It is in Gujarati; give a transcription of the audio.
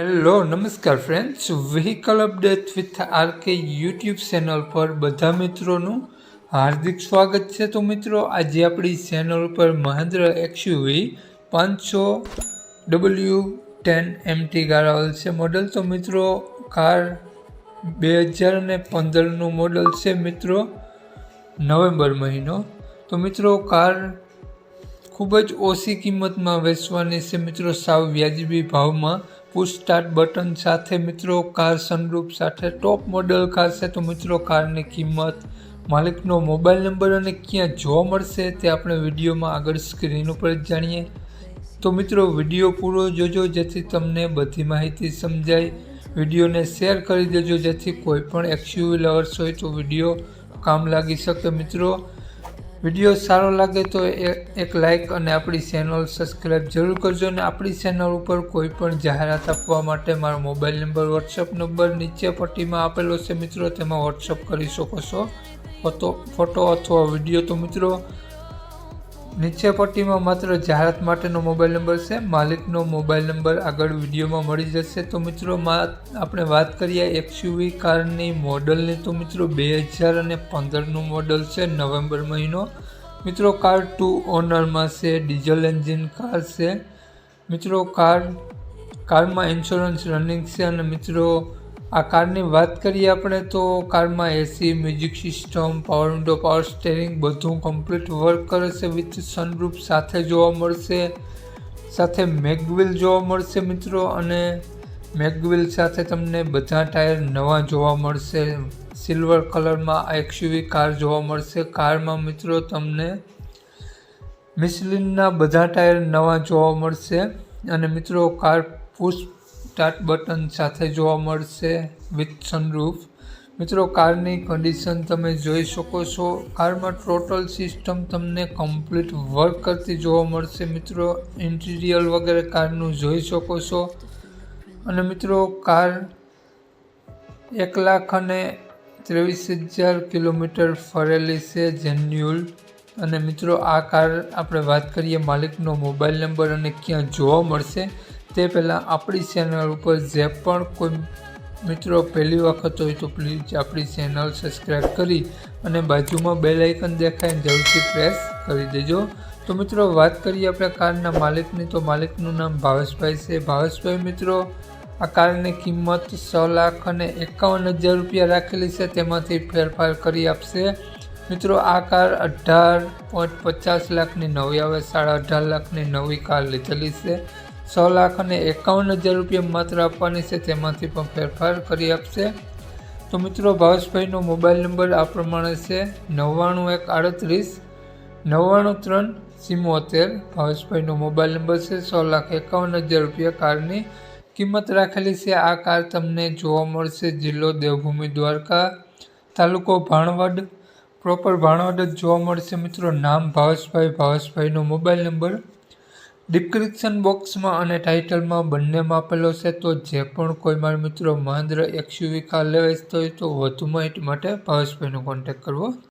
હેલો, નમસ્કાર friends vehicle update with RK YouTube channel પર બધા મિત્રોનું હાર્દિક સ્વાગત છે. તો મિત્રો, આજે આપણી ચેનલ ઉપર મહેન્દ્ર એક્સયુવી પાંચસો ડબલ્યુ ટેન એમટી ગાળાવેલ છે મોડલ તો મિત્રો કાર બે હજાર ને પંદરનું મોડલ છે મિત્રો, નવેમ્બર મહિનો. તો મિત્રો કાર ખૂબ જ ઓછી કિંમતમાં વેચવાની છે. મિત્રો, સાવ વ્યાજબી ભાવમાં પુશ સ્ટાર્ટ બટન સાથે મિત્રો કાર સનરૂફ સાથે ટોપ મોડલ કાર છે, તો મિત્રો કારની કિંમત, માલિકનો મોબાઈલ નંબર અને ક્યાં જોવા મળશે તે આપણે વિડીયોમાં આગળ સ્ક્રીન ઉપર જ જાણીએ. તો મિત્રો વીડિયો પૂરો જોજો, જેથી તમને બધી માહિતી સમજાય. વિડીયોને શેર કરી દેજો, જેથી કોઈ પણ એક્સયુવી લવર્સ હોય તો વીડિયો કામ લાગી શકે મિત્રો. વીડિયો સારો લાગે તો એક લાઇક અને આપણી ચેનલ સબસ્ક્રાઈબ જરૂર કરજો અને આપણી ચેનલ ઉપર કોઈ પણ જાહેરાત આપવા માટે મારો મોબાઈલ નંબર વોટ્સઅપ નંબર નીચે પટ્ટીમાં આપેલો છે મિત્રો. તેમાં વોટ્સઅપ કરી શકો છો. ફોટો ફોટો અથવા વીડિયો તો મિત્રો નીચે પટ્ટીમાં માત્ર જાહેરાત માટેનો મોબાઈલ નંબર છે. માલિકનો મોબાઈલ નંબર આગળ વિડીયોમાં મળી જશે. તો મિત્રો આપણે વાત કરીએ એક્સયુવી કારની મોડલની. તો મિત્રો, બે હજાર અને પંદરનું મોડલ છે નવેમ્બર મહિનો. મિત્રો, કાર ટુ ઓનરમાં છે, ડીઝલ એન્જિન કાર છે. મિત્રો, કાર કારમાં ઇન્સ્યોરન્સ રનિંગ છે અને મિત્રો આ કારની વાત કરીએ આપણે તો કારમાં AC music system power window power steering બધું કમ્પ્લીટ વર્ક કરે છે વિથ સનરૂફ સાથે જોવા મળશે. સાથે મેગવિલ જોવા મળશે મિત્રો અને મેગવિલ સાથે તમને બધા ટાયર નવા જોવા મળશે. સિલ્વર કલરમાં એક્સયુવી કાર જોવા મળશે. કારમાં મિત્રો તમને મિસલિનના બધા ટાયર નવા જોવા મળશે. અને મિત્રો કાર પુશ સ્ટાર્ટ બટન સાથે જોવા મળશે વિથ સનરૂફ મિત્રો, કારની કન્ડિશન તમે જોઈ શકો છો. કારમાં ટોટલ સિસ્ટમ તમને કમ્પ્લીટ વર્ક કરતી જોવા મળશે. મિત્રો ઇન્ટિરિયર વગેરે કારનું જોઈ શકો છો. અને મિત્રો, કાર એક લાખ અને ત્રેવીસ હજાર કિલોમીટર ફરેલી છે જેન્યુઅલ અને મિત્રો, આ કાર આપણે વાત કરીએ માલિકનો મોબાઈલ નંબર અને ક્યાં જોવા મળશે. તે પહેલાં આપણી ચેનલ ઉપર જે પણ કોઈ મિત્રો પહેલી વખત હોય તો પ્લીઝ આપણી ચેનલ સબસ્ક્રાઈબ કરી અને બાજુમાં બે લાઇકન દેખાય જરૂરથી પ્રેસ કરી દેજો. તો મિત્રો વાત કરીએ આપણે કારના માલિકની. તો માલિકનું નામ ભાવેશભાઈ છે. ભાવેશભાઈ મિત્રો, આ કારની કિંમત છ લાખ અને એકાવન હજાર રૂપિયા રાખેલી છે. તેમાંથી ફેરફાર કરી આપશે. મિત્રો, આ કાર અઢાર પોઈન્ટ પચાસ લાખની નવી આવે, સાડા અઢાર લાખની નવી કાર લીધેલી છે. છ લાખ અને એકાવન હજાર રૂપિયા માત્ર આપવાની છે. તેમાંથી પણ ફેરફાર કરી આપશે. તો મિત્રો, ભાવેશભાઈનો મોબાઈલ નંબર આ પ્રમાણે છે. નવ્વાણું એક આડત્રીસ, નવ્વાણું ત્રણ સિમોતેર. ભાવેશભાઈનો મોબાઈલ નંબર છે સો લાખ એકાવન હજાર રૂપિયા કારની કિંમત રાખેલી છે. આ કાર તમને જોવા મળશે. જિલ્લો દેવભૂમિ દ્વારકા, તાલુકો ભાણવડ. પ્રોપર ભાણવડ જ જોવા મળશે મિત્રો. નામ ભાવેશભાઈ. ભાવેશભાઈનો મોબાઈલ નંબર ડિસ્ક્રિપ્શન બોક્સમાં અને ટાઇટલમાં બંનેમાં આપેલો છે, તો જે પણ કોઈ મારા મિત્રો મહેન્દ્ર એક્સયુવી કાર લેવા ઈચ્છતો હોય તો વધુ માહિતી માટે ભાવેશભાઈનો કોન્ટેક્ટ કરવો.